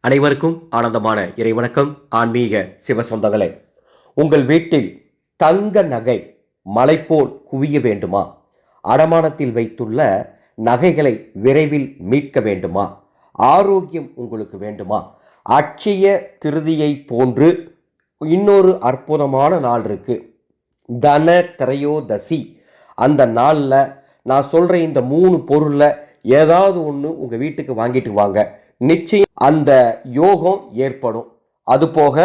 அனைவருக்கும் ஆனந்தமான இறைவணக்கம். ஆன்மீக சிவசொந்தங்களே உங்கள் வீட்டில் தங்க நகை மலைப்போல் குவிய வேண்டுமா? அடமானத்தில் வைத்துள்ள நகைகளை விரைவில் மீட்க வேண்டுமா? ஆரோக்கியம் உங்களுக்கு வேண்டுமா? அட்சய திருதியை போன்று இன்னொரு அற்புதமான நாள் இருக்கு. தன திரையோதசி. அந்த நாளில் நான் சொல்கிற இந்த மூணு பொருளில் ஏதாவது ஒன்று உங்கள் வீட்டுக்கு வாங்கிட்டு வாங்க. நிச்சயம் அந்த யோகம் ஏற்படும். அதுபோக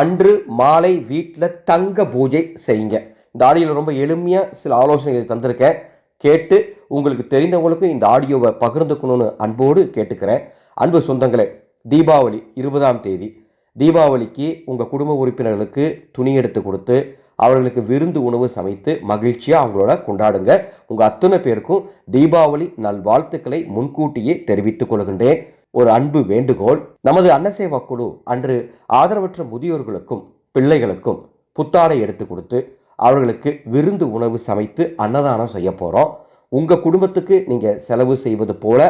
அன்று மாலை வீட்டில் தங்க பூஜை செய்யுங்க. இந்த ஆடியோவில் ரொம்ப எளிமையாக சில ஆலோசனைகள் தந்திருக்கேன். கேட்டு உங்களுக்கு தெரிந்தவங்களுக்கும் இந்த ஆடியோவை பகிர்ந்துக்கணும்னு அன்போடு கேட்டுக்கிறேன். அன்பு சொந்தங்களே தீபாவளி இருபதாம் தேதி. தீபாவளிக்கு உங்கள் குடும்ப உறுப்பினர்களுக்கு துணி எடுத்து கொடுத்து அவர்களுக்கு விருந்து உணவு சமைத்து மகிழ்ச்சியாக அவங்களோட கொண்டாடுங்க. உங்கள் அத்தனை பேருக்கும் தீபாவளி நல்வாழ்த்துக்களை முன்கூட்டியே தெரிவித்துக் கொள்கின்றேன். ஒரு அன்பு வேண்டுகோள். நமது அன்னசேவா குழு அன்று ஆதரவற்ற முதியோர்களுக்கும் பிள்ளைகளுக்கும் புத்தாடை எடுத்து கொடுத்து அவர்களுக்கு விருந்து உணவு சமைத்து அன்னதானம் செய்ய போகிறோம் உங்கள் குடும்பத்துக்கு நீங்கள் செலவு செய்வது போல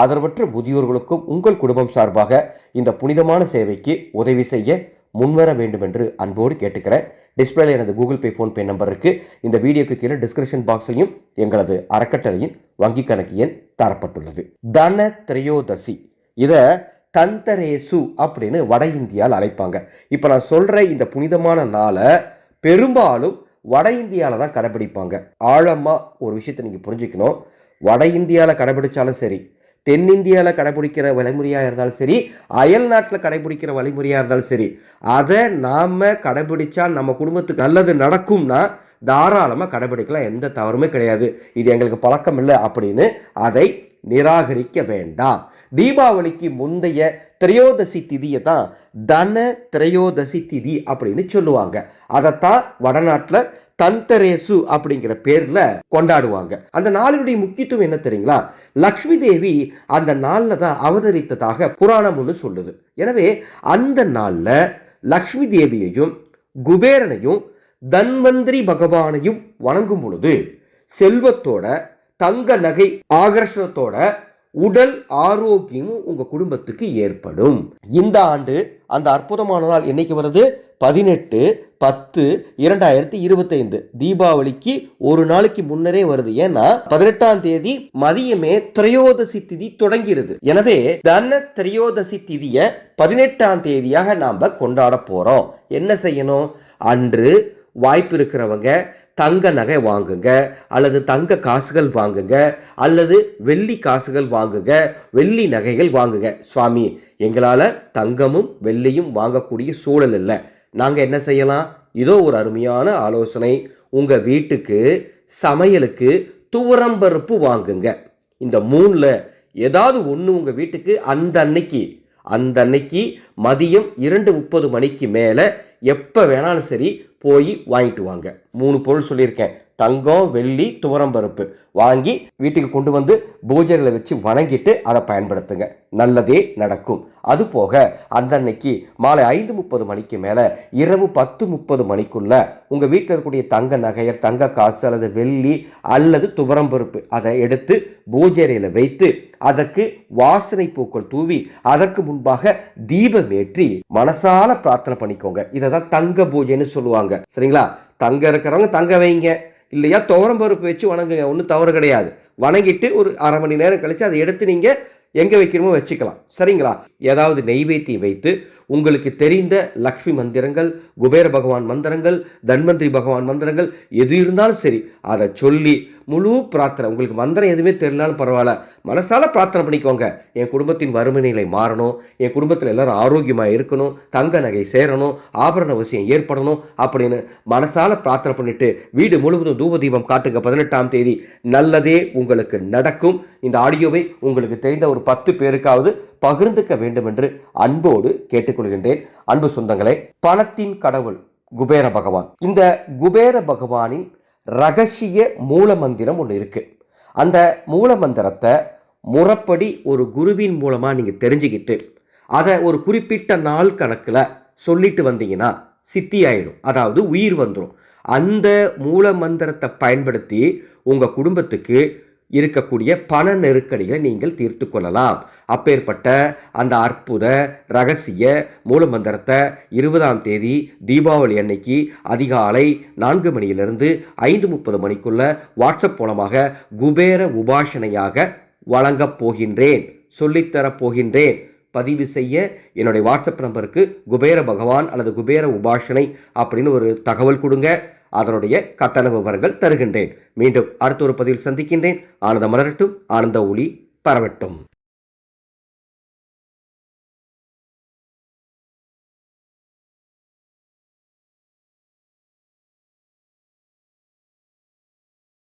ஆதரவற்ற முதியோர்களுக்கும் உங்கள் குடும்பம் சார்பாக இந்த புனிதமான சேவைக்கு உதவி செய்ய முன்வர வேண்டும் என்று அன்போடு கேட்டுக்கிறேன். டிஸ்பிளேல எனது கூகுள் பே ஃபோன்பே நம்பர் இருக்குது இந்த வீடியோக்கு கீழே டிஸ்கிரிப்ஷன் பாக்ஸையும் எங்களது அறக்கட்டளையின் வங்கி கணக்கு எண் தரப்பட்டுள்ளது. தன திரையோதசி இதை தந்தரேசு அப்படின்னு வட இந்தியாவில் அழைப்பாங்க. இப்போ நான் சொல்கிற இந்த புனிதமான நாளை பெரும்பாலும் வட இந்தியாவில் தான் கடைபிடிப்பாங்க. ஆழமாக ஒரு விஷயத்தை நீங்கள் புரிஞ்சுக்கணும். வட இந்தியாவில் கடைபிடிச்சாலும் சரி தென்னிந்தியாவில் கடைபிடிக்கிற வழிமுறையாக இருந்தாலும் சரி அயல் நாட்டில் கடைபிடிக்கிற வழிமுறையாக இருந்தாலும் சரி அதை நாம் கடைபிடிச்சா நம்ம குடும்பத்துக்கு நல்லது நடக்கும்னா தாராளமாக கடைபிடிக்கலாம். எந்த தவறுமே கிடையாது. இது எங்களுக்கு பழக்கம் இல்லை அப்படின்னு அதை நிராகரிக்க வேண்டாம். தீபாவளிக்கு முந்தைய திரையோதசி திதியை தான் தன திரையோதசி திதி அப்படின்னு சொல்லுவாங்க. அதைத்தான் வடநாட்டில் தந்தரேசு அப்படிங்கிற பேர்ல கொண்டாடுவாங்க. அந்த நாளினுடைய முக்கியத்துவம் என்ன தெரியுங்களா? லக்ஷ்மி தேவி அந்த நாளில் தான் அவதரித்ததாக புராணம் ஒன்று சொல்லுது. எனவே அந்த நாளில் லக்ஷ்மி தேவியையும் குபேரனையும் தன்வந்திரி பகவானையும் வணங்கும் பொழுது செல்வத்தோட தங்க நகை ஆகர்ஷணத்தோட உடல் ஆரோக்கியமும் உங்க குடும்பத்துக்கு ஏற்படும். இந்த ஆண்டு அந்த அற்புதமான நாள் என்னைக்கு வருது? பதினெட்டு பத்து இரண்டாயிரத்தி இருபத்தைந்து. தீபாவளிக்கு ஒரு நாளைக்கு முன்னரே வருது. ஏன்னா பதினெட்டாம் தேதி மதியமே திரையோதசி திதி தொடங்கிறது. எனவே தன திரையோதசி திதியை பதினெட்டாம் தேதியாக நாம் கொண்டாட போறோம். என்ன செய்யணும்? அன்று வாய்ப்பு இருக்கிறவங்க தங்க நகை வாங்குங்க அல்லது தங்க காசுகள் வாங்குங்க அல்லது வெள்ளி காசுகள் வாங்குங்க வெள்ளி நகைகள் வாங்குங்க. சுவாமி எங்களால் தங்கமும் வெள்ளியும் வாங்கக்கூடிய சூழல் இல்லை. நாங்கள் என்ன செய்யலாம்? இதோ ஒரு அருமையான ஆலோசனை. உங்கள் வீட்டுக்கு சமையலுக்கு துவரம்பருப்பு வாங்குங்க. இந்த மூணில் ஏதாவது ஒன்று உங்கள் வீட்டுக்கு அந்த அன்னைக்கு அந்த அன்னைக்கு மதியம் இரண்டு முப்பது மணிக்கு மேலே எப்போ வேணாலும் சரி போய் வாங்கிட்டு வாங்க. மூணு பொருள் சொல்லியிருக்கேன். தங்கம் வெள்ளி துவரம்பருப்பு வாங்கி வீட்டுக்கு கொண்டு வந்து பூஜைகளை வச்சு வணங்கிட்டு அதை பயன்படுத்துங்க. நல்லதே நடக்கும். அது போக அந்த அன்னைக்கு மாலை ஐந்து முப்பது மணிக்கு மேலே இரவு பத்து முப்பது மணிக்குள்ள உங்கள் வீட்டில் இருக்கக்கூடிய தங்க நகையர் தங்க காசு அல்லது வெள்ளி அல்லது துவரம்பருப்பு அதை எடுத்து பூஜைறையில் வைத்து அதற்கு வாசனை பூக்கள் தூவி அதற்கு முன்பாக தீபம் ஏற்றி மனசால பிரார்த்தனை பண்ணிக்கோங்க. இதை தான் தங்க பூஜைன்னு சொல்லுவாங்க. சரிங்களா? தங்க இருக்கிறவங்க தங்க வைங்க. இல்லையா? துவரம் பருப்பு வச்சு வணங்குங்க. ஒன்றும் தவறு கிடையாது. வணங்கிட்டு ஒரு அரை மணி நேரம் கழித்து அதை எடுத்து நீங்கள் எங்கே வைக்கிறமோ வச்சுக்கலாம். சரிங்களா? ஏதாவது நெய்வேத்தியம் வைத்து உங்களுக்கு தெரிந்த லக்ஷ்மி மந்திரங்கள் குபேர பகவான் மந்திரங்கள் தன்வந்திரி பகவான் மந்திரங்கள் எது இருந்தாலும் சரி அதை சொல்லி முழு பிரார்த்தனை. உங்களுக்கு மந்திரம் எதுவுமே தெரியலனாலும் பரவாயில்ல. மனசால் பிரார்த்தனை பண்ணிக்கோங்க. என் குடும்பத்தின் வறுமை நிலை மாறணும். என் குடும்பத்தில் எல்லாரும் ஆரோக்கியமாக இருக்கணும். தங்க நகை சேரணும். ஆபரண அவசியம் ஏற்படணும் அப்படின்னு மனசால் பிரார்த்தனை பண்ணிட்டு வீடு முழுவதும் தூப தீபம் காட்டுங்க. பதினெட்டாம் தேதி நல்லதே உங்களுக்கு நடக்கும். இந்த ஆடியோவை உங்களுக்கு தெரிந்த ஒரு பத்து பேருக்காவது பகிர்ந்துக்க வேண்டும் என்று அன்போடு கேட்டுக்கொள்கின்றேன். அன்பு சொந்தங்களே பணத்தின் கடவுள் குபேர பகவான். இந்த குபேர பகவானின் ரகசிய மூல மந்திரம் ஒன்று இருக்குது அந்த மூல மந்திரத்தை முறப்படி ஒரு குருவின் மூலமாக நீங்கள் தெரிஞ்சுக்கிட்டு அதை ஒரு குறிப்பிட்ட நாள் கணக்கில் சொல்லிட்டு வந்தீங்கன்னா சித்தி ஆயிடும். அதாவது உயிர் வந்துடும் அந்த மூல மந்திரத்தை பயன்படுத்தி உங்கள் குடும்பத்துக்கு இருக்கக்கூடிய பண நெருக்கடிகளை நீங்கள் தீர்த்து கொள்ளலாம். அப்பேற்பட்ட அந்த அற்புத ரகசிய மூலமந்திரத்தை இருபதாம் தேதி தீபாவளி அன்னைக்கு அதிகாலை நான்கு மணியிலிருந்து ஐந்து முப்பது மணிக்குள்ள வாட்ஸ்அப் மூலமாக குபேர உபாசனையாக வழங்கப் போகின்றேன். சொல்லித்தரப் போகின்றேன். பதிவு செய்ய என்னுடைய வாட்ஸ்அப் நம்பருக்கு குபேர பகவான் அல்லது குபேர உபாசனை அப்படின்னு ஒரு தகவல் கொடுங்க. அதனுடைய கட்டண விவரங்கள் தருகின்றேன். மீண்டும் அடுத்த ஒரு பதிவில் சந்திக்கின்றேன். ஆனந்த மலரட்டும். ஆனந்த ஒளி பரவட்டும்.